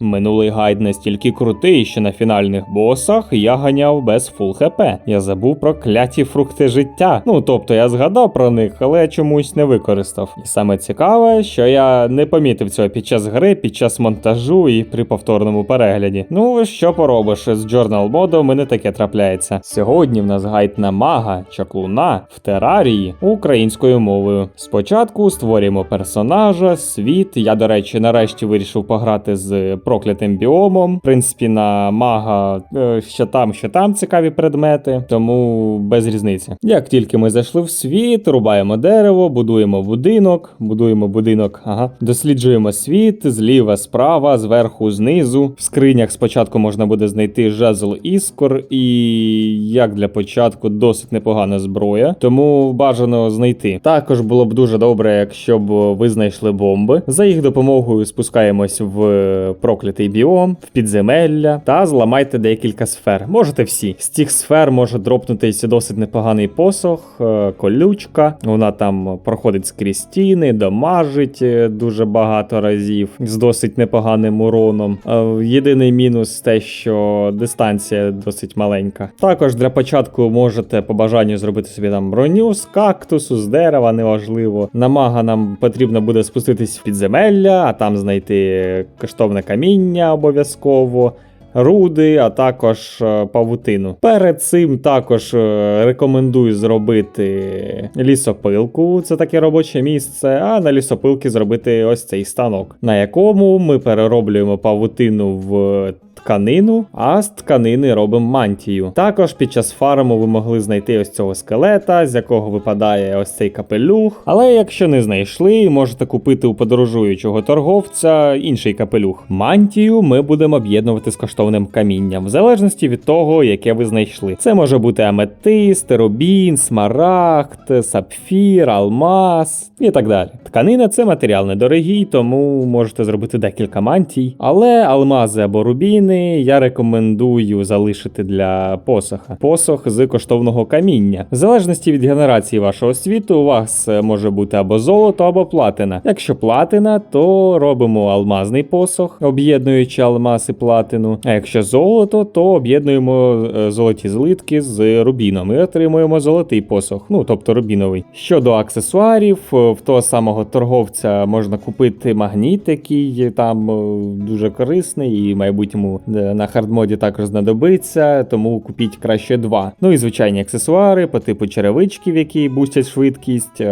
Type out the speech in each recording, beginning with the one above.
Минулий гайд настільки крутий, що на фінальних босах я ганяв без фул хп. Я забув про кляті фрукти життя. Ну тобто я згадав про них, але чомусь не використав. І саме цікаве, що я не помітив цього під час гри, під час монтажу і при повторному перегляді. Ну що поробиш, з Journal моду мене таке трапляється. Сьогодні в нас гайд на мага, чаклуна в терарії українською мовою. Спочатку створюємо персонажа, світ. Я, до речі, нарешті вирішив пограти з проклятим біомом. В принципі, на мага е, що там, що там цікаві предмети, тому без різниці. Як тільки ми зайшли в світ, рубаємо дерево, будуємо будинок, будуємо будинок, ага, досліджуємо світ зліва, справа, зверху, знизу. В скринях спочатку можна буде знайти жезл іскор, і як для початку досить непогана зброя, тому бажано знайти. Також було б дуже добре, якщо б ви знайшли бомби. За їх допомогою спускаємось в проклятий біом, в підземелля та зламайте декілька сфер. Можете всі. З цих сфер може дропнутися досить непоганий посох, е, колючка. Вона там проходить скрізь стіни, дамажить е, дуже багато разів з досить непоганим уроном. Е, Єдиний мінус те, що дистанція досить маленька. Також для початку можете по бажанню зробити собі там броню з кактусу, з дерева, неважливо. На мага нам потрібно буде спуститись в підземелля, а там знайти коштовне каміння обов'язково. Руди, а також е, павутину. Перед цим також е, рекомендую зробити лісопилку, це таке робоче місце. А на лісопилки зробити ось цей станок, на якому ми перероблюємо павутину в тканину, а з тканини робимо мантію. Також під час фарму ви могли знайти ось цього скелета, з якого випадає ось цей капелюх. Але якщо не знайшли, можете купити у подорожуючого торговця інший капелюх. Мантію ми будемо об'єднувати з коштовним камінням, в залежності від того, яке ви знайшли. Це може бути аметист, рубін, смарагд, сапфір, алмаз і так далі. Тканина це матеріал недорогий, тому можете зробити декілька мантій. Але алмази або рубіни я рекомендую залишити для посоха. Посох з коштовного каміння. В залежності від генерації вашого світу, у вас може бути або золото, або платина. Якщо платина, то робимо алмазний посох, об'єднуючи алмаз і платину. Якщо золото, то об'єднуємо е, золоті злитки з рубіном і отримуємо золотий посох, ну тобто рубіновий. Щодо аксесуарів, е, в того самого торговця можна купити магніт, який там е, дуже корисний і в майбутньому на хардмоді також знадобиться, тому купіть краще два. Ну і звичайні аксесуари по типу черевичків, які бустять швидкість,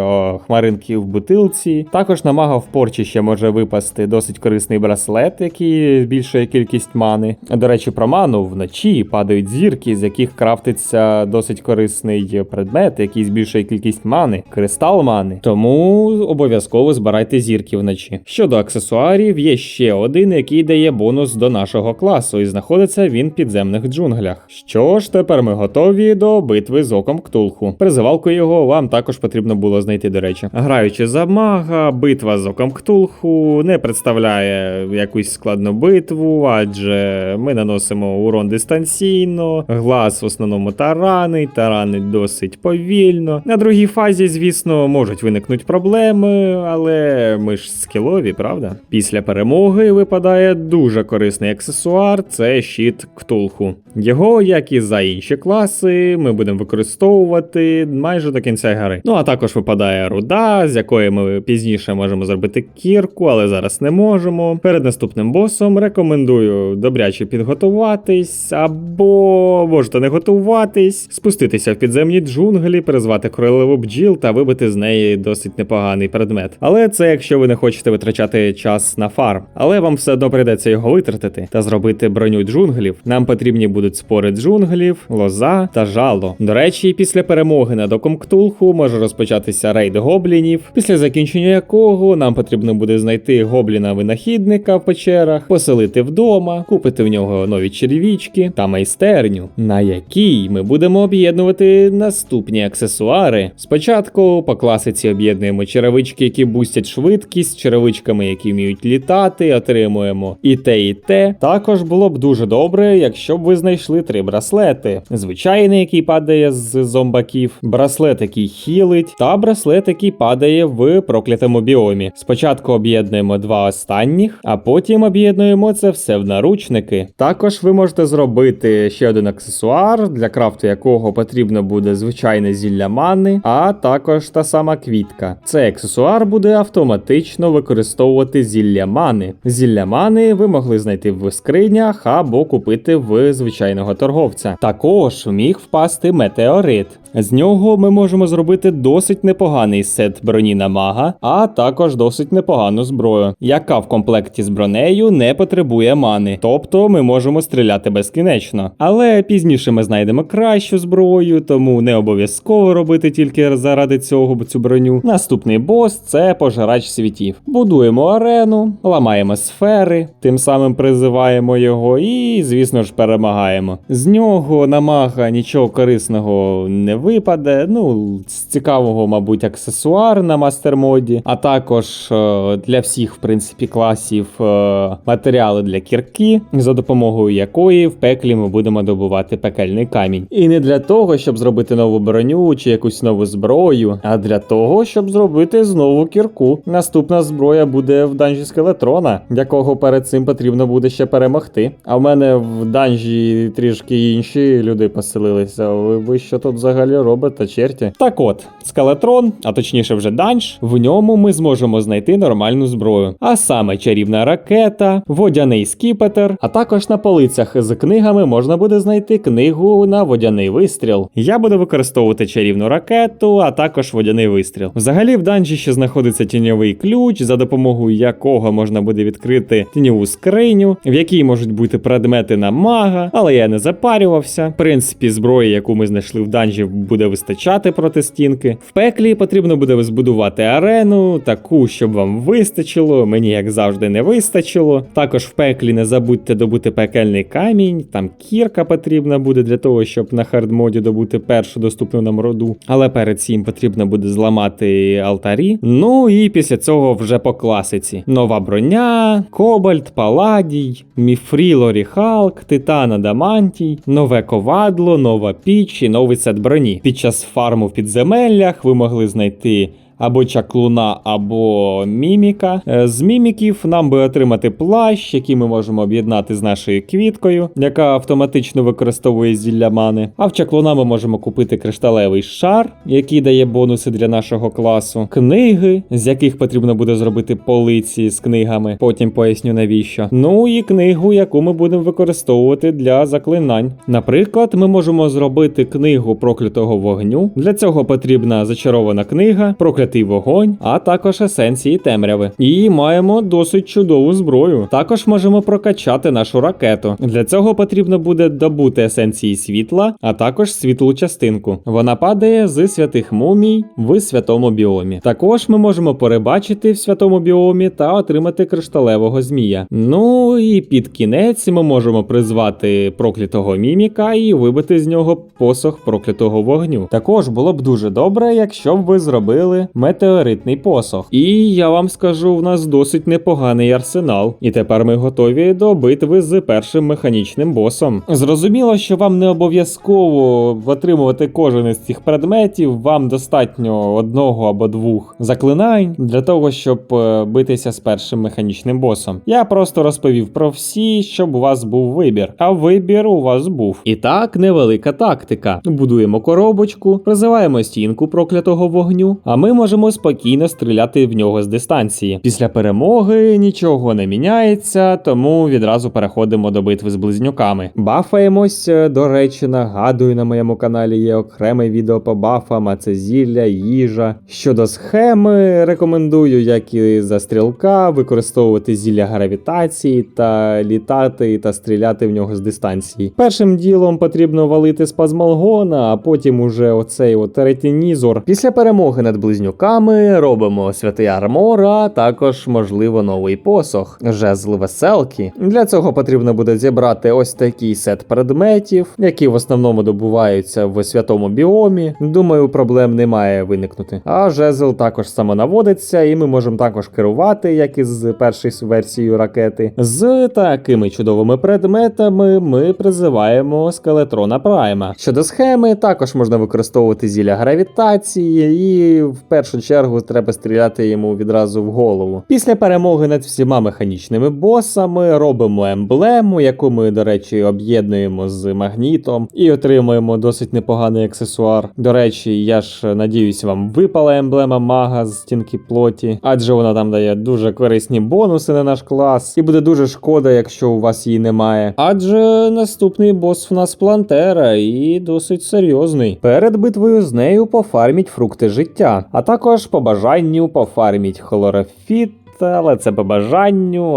хмаринки в бутилці. Також на мага в порчі ще може випасти досить корисний браслет, який збільшує кількість мани. До речі, про ману вночі падають зірки, з яких крафтиться досить корисний предмет, який збільшує кількість мани, кристал мани. Тому обов'язково збирайте зірки вночі. Щодо аксесуарів, є ще один, який дає бонус до нашого класу, і знаходиться він в підземних джунглях. Що ж, тепер ми готові до битви з оком Ктулху. Призивалку його вам також потрібно було знайти, до речі. Граючи за мага, битва з оком Ктулху не представляє якусь складну битву, адже ми наносимо урон дистанційно, глаз в основному таранить, таранить досить повільно. На другій фазі, звісно, можуть виникнути проблеми, але ми ж скілові, правда? Після перемоги випадає дуже корисний аксесуар це щит Ктулху. Його, як і за інші класи, ми будемо використовувати майже до кінця гри. Ну а також випадає руда, з якої ми пізніше можемо зробити кірку, але зараз не можемо. Перед наступним босом рекомендую добряче підготуватись, або можете не готуватись, спуститися в підземні джунглі, призвати королеву бджіл та вибити з неї досить непоганий предмет. Але це якщо ви не хочете витрачати час на фарм. Але вам все одно прийдеться його витратити та зробити броню джунглів. Нам потрібні будуть спори джунглів, лоза та жало. До речі, після перемоги над оком Ктулху може розпочатися рейд гоблінів, після закінчення якого нам потрібно буде знайти гобліна винахідника в печерах, поселити вдома, купити в нього нові червічки та майстерню, на якій ми будемо об'єднувати наступні аксесуари. Спочатку по класиці об'єднуємо черевички, які бустять швидкість, черевичками, які вміють літати, отримуємо і те, і те. Також було б дуже добре, якщо б ви знайшли три браслети: звичайний, який падає з зомбаків, браслет, який хілить, та браслет, який падає в проклятому біомі. Спочатку об'єднуємо два останніх, а потім об'єднуємо це все в наручники. Також ви можете зробити ще один аксесуар, для крафту якого потрібно буде звичайне зілля мани, а також та сама квітка. Цей аксесуар буде автоматично використовувати зілля мани. Зілля мани ви могли знайти в скринях або купити в звичайного торговця. Також міг впасти метеорит. З нього ми можемо зробити досить непоганий сет броні на мага, а також досить непогану зброю, яка в комплекті з бронею не потребує мани. Тобто ми можемо стріляти безкінечно. Але пізніше ми знайдемо кращу зброю, тому не обов'язково робити тільки заради цього цю броню. Наступний бос це пожирач світів. Будуємо арену, ламаємо сфери, тим самим призиваємо його і, звісно ж, перемагаємо. З нього на мага нічого корисного не випаде. Ну, з цікавого, мабуть, аксесуар на мастермоді, а також е, для всіх, в принципі, класів е, матеріали для кірки, за допомогою якої в пеклі ми будемо добувати пекельний камінь. І не для того, щоб зробити нову броню чи якусь нову зброю, а для того, щоб зробити знову кірку. Наступна зброя буде в данжі скелетрона, якого перед цим потрібно буде ще перемогти. А в мене в данжі трішки інші люди поселилися. Ви, ви що тут взагалі робите, черті? Так от, скелетрон, а точніше вже данж, в ньому ми зможемо знайти нормальну зброю. А саме чарівна ракета, водяний скіпетр, а також на полицях з книгами можна буде знайти книгу на водяний вистріл. Я буду використовувати чарівну ракету, а також водяний вистріл. Взагалі в данжі ще знаходиться тіньовий ключ, за допомогою якого можна буде відкрити тіньову скриню, в якій можуть бути предмети на мага, але я не запарювався. В принципі, зброї, яку ми знайшли в данжі, буде вистачати проти стінки. В пеклі потрібно буде збудувати арену, таку, щоб вам вистачило. Мені, як завжди, не вистачило. Також в пеклі не забудьте добути пекельний камінь, там кірка потрібна буде для того, щоб на хардмоді добути першу доступну нам роду. Але перед цим потрібно буде зламати алтарі. Ну і після цього вже по класиці: нова броня, кобальт, паладій, міфріл оріхалк, титан адамантій, нове ковадло, нова піч і новий сет броні. Під час фарму в підземеллях ви могли знайти. Або чаклуна, або міміка. Е, З міміків нам би отримати плащ, який ми можемо об'єднати з нашою квіткою, яка автоматично використовує зілля мани. А в чаклуна ми можемо купити кришталевий шар, який дає бонуси для нашого класу, книги, з яких потрібно буде зробити полиці з книгами. Потім поясню навіщо. Ну і книгу, яку ми будемо використовувати для заклинань. Наприклад, ми можемо зробити книгу проклятого вогню. Для цього потрібна зачарована книга, проклятий вогонь, а також есенції темряви. І маємо досить чудову зброю. Також можемо прокачати нашу ракету. Для цього потрібно буде добути есенції світла, а також світлу частинку. Вона падає з святих мумій в святому біомі. Також ми можемо перебачити в святому біомі та отримати кришталевого змія. Ну і під кінець ми можемо призвати проклятого міміка і вибити з нього посох проклятого вогню. Також було б дуже добре, якщо б ви зробили метеоритний посох. І я вам скажу, в нас досить непоганий арсенал. І тепер ми готові до битви з першим механічним босом. Зрозуміло, що вам не обов'язково отримувати кожен із цих предметів. Вам достатньо одного або двох заклинань для того, щоб е, битися з першим механічним босом. Я просто розповів про всі, щоб у вас був вибір. А вибір у вас був. І так, невелика тактика. Будуємо коробочку, призиваємо стінку проклятого вогню, а ми можемо спокійно стріляти в нього з дистанції. Після перемоги нічого не міняється, тому відразу переходимо до битви з близнюками. Бафаємось, е, до речі, нагадую, на моєму каналі є окреме відео по бафам, а це зілля, їжа. Щодо схеми, рекомендую, як і за стрілка, використовувати зілля гравітації та літати та стріляти в нього з дистанції. Першим ділом потрібно валити спазмалгона, а потім уже оцей от ретинізор. Після перемоги над близнюками вогнюками, робимо святий армор, а також, можливо, новий посох, жезл веселки. Для цього потрібно буде зібрати ось такий сет предметів, які в основному добуваються в святому біомі. Думаю, проблем не має виникнути. А жезл також самонаводиться, і ми можемо також керувати, як і з першої версією ракети. З такими чудовими предметами ми призиваємо скелетрона Прайма. Щодо схеми, також можна використовувати зілля гравітації, і в першу чергу треба стріляти йому відразу в голову. Після перемоги над всіма механічними босами робимо емблему, яку ми, до речі, об'єднуємо з магнітом і отримуємо досить непоганий аксесуар. До речі, я ж надіюсь, вам випала емблема мага з стінки плоті, адже вона там дає дуже корисні бонуси на наш клас, і буде дуже шкода, якщо у вас її немає. Адже наступний бос в нас плантера і досить серйозний. Перед битвою з нею пофарміть фрукти життя, а також по бажанню пофарміть хлорофіт. Але це по бажанню.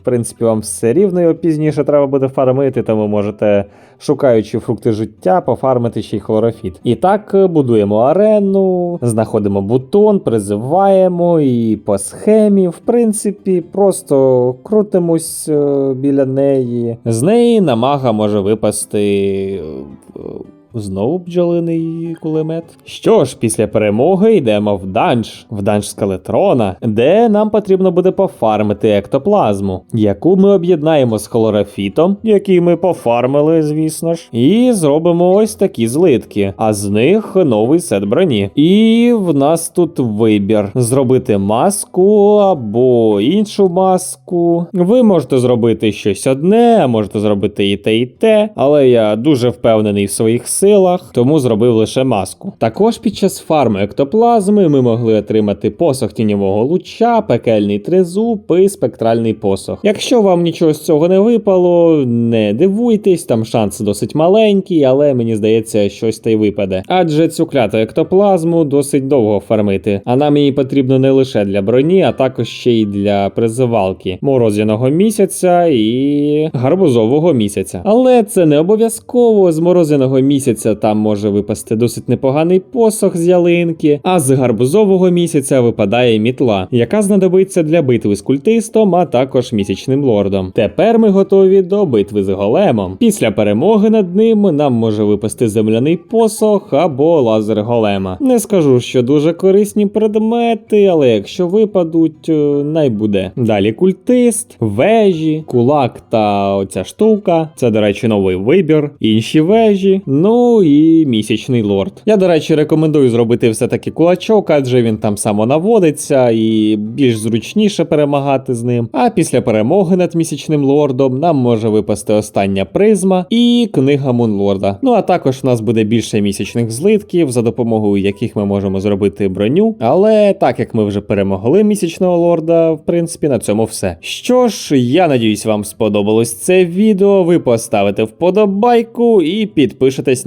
В принципі, вам все рівно його пізніше треба буде фармити, тому можете, шукаючи фрукти життя, пофармити ще й хлорофіт. І так е, будуємо арену, знаходимо бутон, призиваємо і по схемі, в принципі, просто крутимось е, біля неї. З неї на мага може випасти. Знову бджолиний кулемет. Що ж, після перемоги йдемо в данж, в данж скелетрона, де нам потрібно буде пофармити ектоплазму, яку ми об'єднаємо з хлорофітом, який ми пофармили, звісно ж, і зробимо ось такі злитки, а з них новий сет броні. І в нас тут вибір: зробити маску або іншу маску. Ви можете зробити щось одне, можете зробити і те, і те, але я дуже впевнений в своїх силах, тому зробив лише маску. Також під час фарми ектоплазми ми могли отримати посох тіньового луча, пекельний тризуб і спектральний посох. Якщо вам нічого з цього не випало, не дивуйтесь, там шанс досить маленький, але мені здається, щось та й випаде. Адже цю кляту ектоплазму досить довго фармити, а нам її потрібно не лише для броні, а також ще й для призивалки морозяного місяця і гарбузового місяця. Але це не обов'язково з морозяного місяця там може випасти досить непоганий посох з ялинки, а з гарбузового місяця випадає мітла, яка знадобиться для битви з культистом, а також місячним лордом. Тепер ми готові до битви з големом. Після перемоги над ним нам може випасти земляний посох або лазер голема. Не скажу, що дуже корисні предмети, але якщо випадуть, е, най буде. Далі культист, вежі, кулак та оця штука. Це, до речі, новий вибір, інші вежі. Ну і місячний лорд. Я, до речі, рекомендую зробити все-таки кулачок, адже він там самонаводиться і більш зручніше перемагати з ним. А після перемоги над місячним лордом нам може випасти остання призма і книга Мунлорда. Ну а також в нас буде більше місячних злитків, за допомогою яких ми можемо зробити броню. Але так як ми вже перемогли місячного лорда, в принципі, на цьому все. Що ж, я надіюсь, вам сподобалось це відео. Ви поставите вподобайку і підпишетесь